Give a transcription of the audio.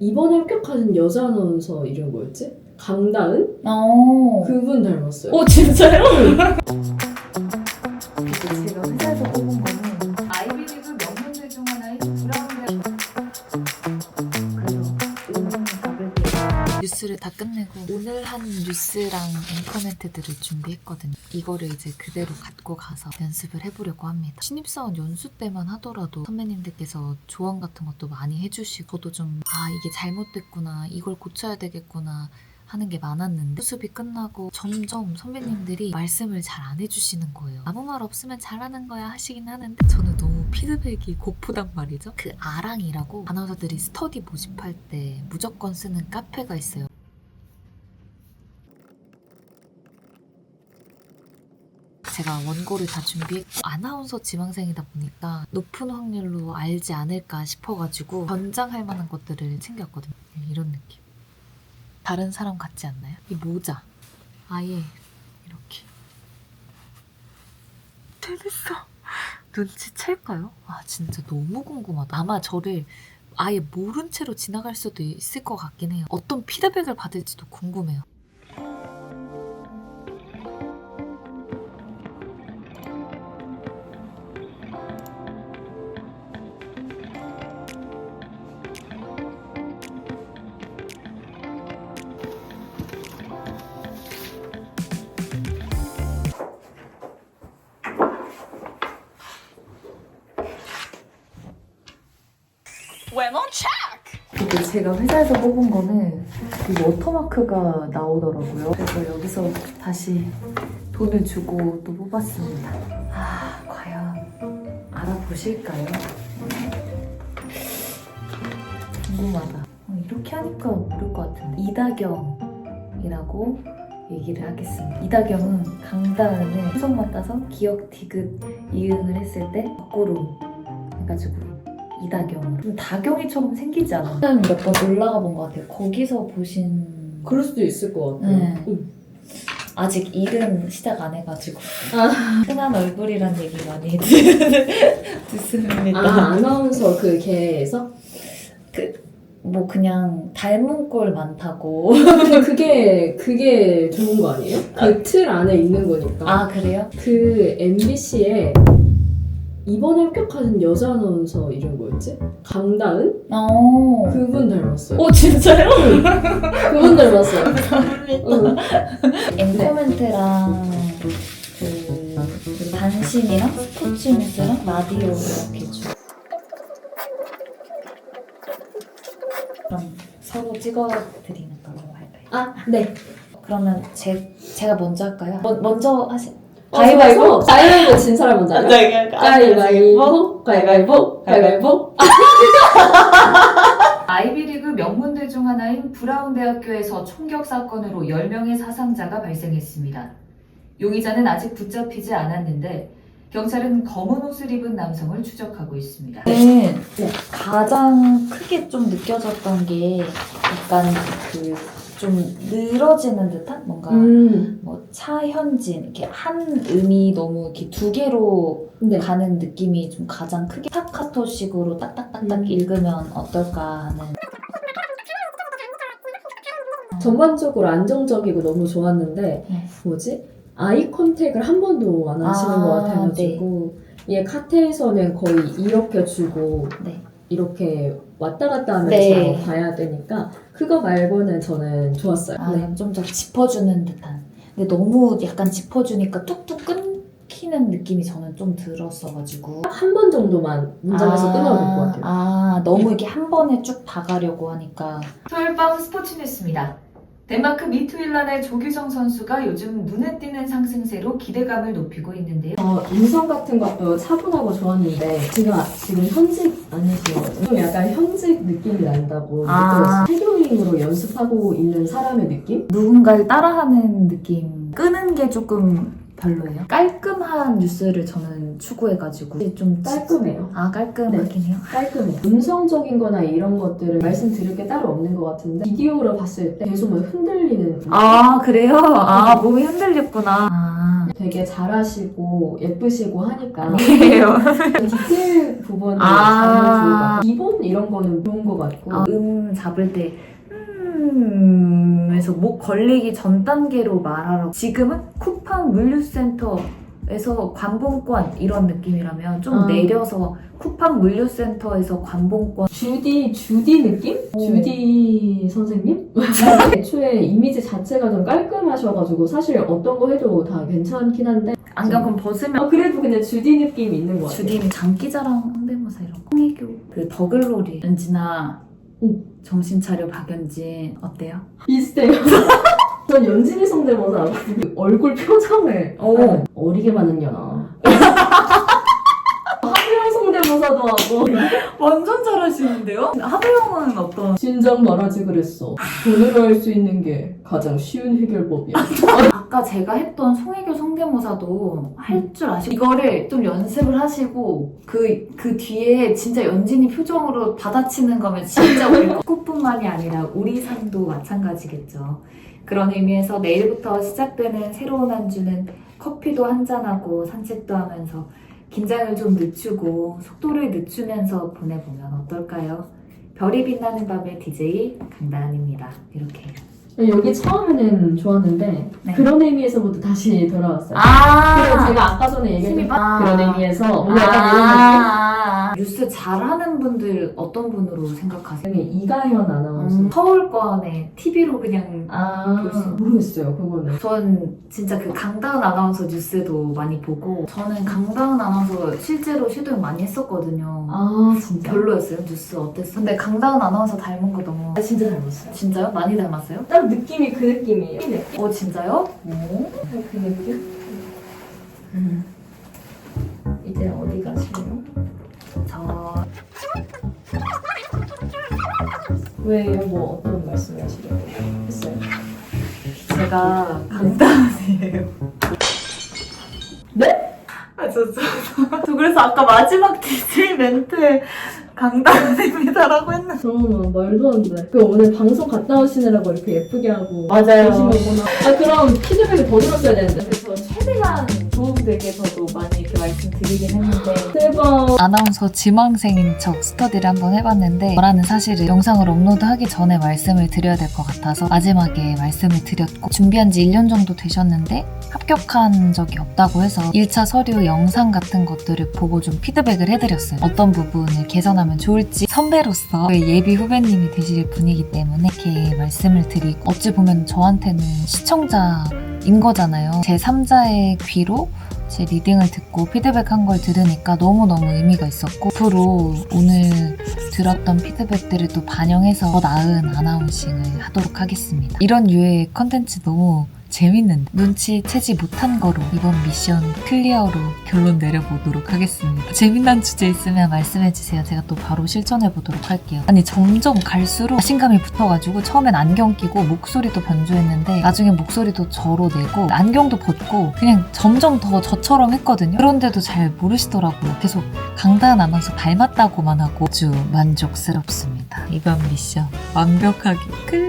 이번에 합격하는 여자 아나운서 이름 뭐였지? 강다은? 어. 그분 닮았어요. 오 진짜요? 제가 회사에서 뽑은 거는 뉴스를 다 끝내고 오늘 한 뉴스랑 앵커멘트들을 준비했거든요. 이거를 이제 그대로 갖고 가서 연습을 해보려고 합니다. 신입사원 연수 때만 하더라도 선배님들께서 조언 같은 것도 많이 해주시고 저도 좀 아 이게 잘못됐구나 이걸 고쳐야 되겠구나 하는 게 많았는데 수습이 끝나고 점점 선배님들이 말씀을 잘 안 해주시는 거예요. 아무 말 없으면 잘하는 거야 하시긴 하는데 저는 너무 피드백이 고프단 말이죠. 그 아랑이라고 아나운서들이 스터디 모집할 때 무조건 쓰는 카페가 있어요. 제가 원고를 다 준비했고 아나운서 지망생이다 보니까 높은 확률로 알지 않을까 싶어가지고 변장할 만한 것들을 챙겼거든요. 이런 느낌. 다른 사람 같지 않나요? 이 모자 아예 이렇게 테니스 눈치챌까요? 아 진짜 너무 궁금하다. 아마 저를 아예 모른 채로 지나갈 수도 있을 것 같긴 해요. 어떤 피드백을 받을지도 궁금해요. 이게 제가 회사에서 뽑은 거는 이 워터마크가 나오더라고요. 그래서 여기서 다시 돈을 주고 또 뽑았습니다. 아, 과연 알아보실까요? 궁금하다. 어, 이렇게 하니까 모를 것 같은데. 이다경이라고 얘기를 하겠습니다. 이다경은 강다은을 후성만 따서 기억 디귿 이응을 했을 때 거꾸로 해가지고 이다경으로 좀 다경이처럼 생기지 않아? 몇 번 올라가 본 것 같아요. 거기서 보신 그럴 수도 있을 것 같아요. 네. 응. 아직 일은 시작 안 해가지고 아. 흔한 얼굴이란 얘기 많이 듣습니다. 아, 아나운서 그 개에서? 뭐 그냥 닮은 꼴 많다고. 근데 그게, 그게 좋은 거 아니에요? 그 틀 안에 있는 거니까. 아 그래요? 그 MBC에 이번에 합격하는 여자 아나운서 이름 뭐였지? 강다은? 어. 그분 닮았어요. 오 진짜요? 그분 닮았어요. 응. 앵커멘트랑 그, 그 단신이랑 스포츠 뉴스랑 라디오 이렇게 주. 그럼 서로 찍어드리는 걸로 할까요? 아, 네. 그러면 제 제가 먼저 할까요? 먼, 먼저 하시. 가위바위보? 가위바위보 진 사람 먼저? 네, 가위바위보? 가위바위보? 가위바위보? 아이비리그 명문대 중 하나인 브라운 대학교에서 총격 사건으로 10명의 사상자가 발생했습니다. 용의자는 아직 붙잡히지 않았는데 경찰은 검은 옷을 입은 남성을 추적하고 있습니다. 네. 네. 가장 크게 좀 느껴졌던 게 약간 그 좀 늘어지는 듯한 뭔가 음. 뭐 차현진 이렇게 한 음이 너무 이렇게 두 개로 네. 가는 느낌이 좀 가장 크게 스타카토식으로 딱딱딱딱 음. 읽으면 어떨까 하는 전반적으로 안정적이고 너무 좋았는데 네. 뭐지? 아이 컨택을 한 번도 안 하시는 아, 것 같아가지고 얘 카테에서는 거의 이렇게 주고 네. 이렇게 왔다 갔다 하면서 네. 봐야 되니까 그거 말고는 저는 좋았어요. 아, 네. 좀 더 짚어주는 듯한 근데 너무 약간 짚어주니까 뚝뚝 끊기는 느낌이 저는 좀 들었어가지고 한 번 정도만 문장에서 끊어도 될것 같아요. 아 너무 이렇게 한 번에 쭉 봐가려고 하니까 토요일 밤 스포츠 뉴스입니다. 덴마크 미투일란의 조규성 선수가 요즘 눈에 띄는 상승세로 기대감을 높이고 있는데요. 어, 인성 같은 것도 차분하고 좋았는데 제가 지금 현직 아니시거든요. 좀 약간 현직 느낌이 난다고 아. 태교인으로 연습하고 있는 사람의 느낌? 누군가를 따라하는 느낌 끄는 게 조금 별로예요 깔끔한 뉴스를 저는 추구해가지고 좀 깔끔해요. 아 깔끔하긴 해요 깔끔해. 음성적인 거나 이런 것들을 말씀드릴 게 따로 없는 것 같은데 비디오로 봤을 때 계속 막 흔들리는 아 그래요? 아 몸이 흔들렸구나 아 되게 잘하시고 예쁘시고 하니까 아니에요. 디테일 부분을 아. 것 같아요. 기본 이런 거는 좋은 것 같고 아, 음 잡을 때 음, 에서 목 걸리기 전 단계로 말하라고. 지금은 쿠팡 물류센터 에서 관봉권 이런 느낌이라면 좀 아. 내려서 쿠팡 물류센터에서 관봉권 주디 주디 느낌? 오. 주디 선생님? 애초에 이미지 자체가 좀 깔끔하셔가지고 사실 어떤 거 해도 다 괜찮긴 한데 안경은 벗으면 아, 그래도 그냥 주디 느낌이 있는 것 같아요. 주디는 장기자랑 성대모사 이런 거 홍혜교 그 더글로리 연진아 오. 정신 차려 박연진 어때요? 비슷해요. 전 연진이 성대모사. 얼굴 표정을 오. 어리게 년아. 하비랑 성대모사도 하고 완전 잘하시는데요? 하도영은 어떤 진작 말하지 그랬어. 돈으로 할 수 있는 게 가장 쉬운 해결법이야. 아까 제가 했던 송혜교 성대모사도 할 줄 아시고 이거를 좀 연습을 하시고 그, 그 뒤에 진짜 연진이 표정으로 받아치는 거면 진짜 우리 꽃뿐만이 아니라 우리 삶도 마찬가지겠죠. 그런 의미에서 내일부터 시작되는 새로운 한 주는 커피도 한잔하고 산책도 하면서 긴장을 좀 늦추고 속도를 늦추면서 보내보면 어떨까요? 별이 빛나는 밤의 DJ 강다은입니다. 이렇게. 여기 처음에는 좋았는데 네. 그런 의미에서부터 다시 돌아왔어요. 아, 그래서 제가 아까 전에 얘기했던 힘이 빠- 그런 의미에서 오늘 약간 이런 느낌? 아, 뉴스 잘하는 분들 어떤 분으로 생각하세요? 이가현 아나운서. 음, 서울권에 TV로 그냥 아 볼수 모르겠어요 그거는. 전 진짜 그 강다은 아나운서 뉴스도 많이 보고 저는 강다은 아나운서 실제로 슈딩 많이 했었거든요. 아 진짜. 별로였어요 뉴스 어땠어? 근데 강다은 아나운서 닮은 거 너무 아, 진짜 닮았어요. 진짜요? 많이 닮았어요? 딱 느낌이 그 느낌이에요. 그 느낌? 어 진짜요? 오. 그 느낌? 음. 이제 어디 가시래요? 왜요? 뭐 어떤 말씀을 하시려고 했어요? 제가 강다은이에요. 네? 아, 저, 저, 저, 저 그래서 아까 마지막 DJ 멘트에 강다은입니다라고 했는데 저는 말도 안 돼. 그 오늘 방송 갔다 오시느라고 이렇게 예쁘게 하고 맞아요. 열심히 오구나. 아 그럼 피드백이 더 들었어야 되는데. 그래서 최대한 도움되게 저도 많이 말씀드리긴 했는데 대박. 아나운서 지망생인 척 스터디를 한번 해봤는데 저라는 사실을 영상을 업로드하기 전에 말씀을 드려야 될 것 같아서 마지막에 말씀을 드렸고 준비한 지 1년 정도 되셨는데 합격한 적이 없다고 해서 1차 서류 영상 같은 것들을 보고 좀 피드백을 해드렸어요. 어떤 부분을 개선하면 좋을지 선배로서 저의 예비 후배님이 되실 분이기 때문에 이렇게 말씀을 드리고 어찌 보면 저한테는 시청자인 거잖아요. 제 3자의 귀로 제 리딩을 듣고 피드백한 걸 들으니까 너무너무 의미가 있었고 앞으로 오늘 들었던 피드백들을 또 반영해서 더 나은 아나운싱을 하도록 하겠습니다. 이런 류의 컨텐츠 너무 재밌는데 눈치채지 못한 거로 이번 미션 클리어로 결론 내려보도록 하겠습니다. 재미난 주제 있으면 말씀해주세요. 제가 또 바로 실천해보도록 할게요. 아니 점점 갈수록 자신감이 붙어가지고 처음엔 안경 끼고 목소리도 변조했는데 나중에 목소리도 저로 내고 안경도 벗고 그냥 점점 더 저처럼 했거든요. 그런데도 잘 모르시더라고요. 계속 강다은 아나운서 닮았다고만 하고 아주 만족스럽습니다. 이번 미션 완벽하게 클리어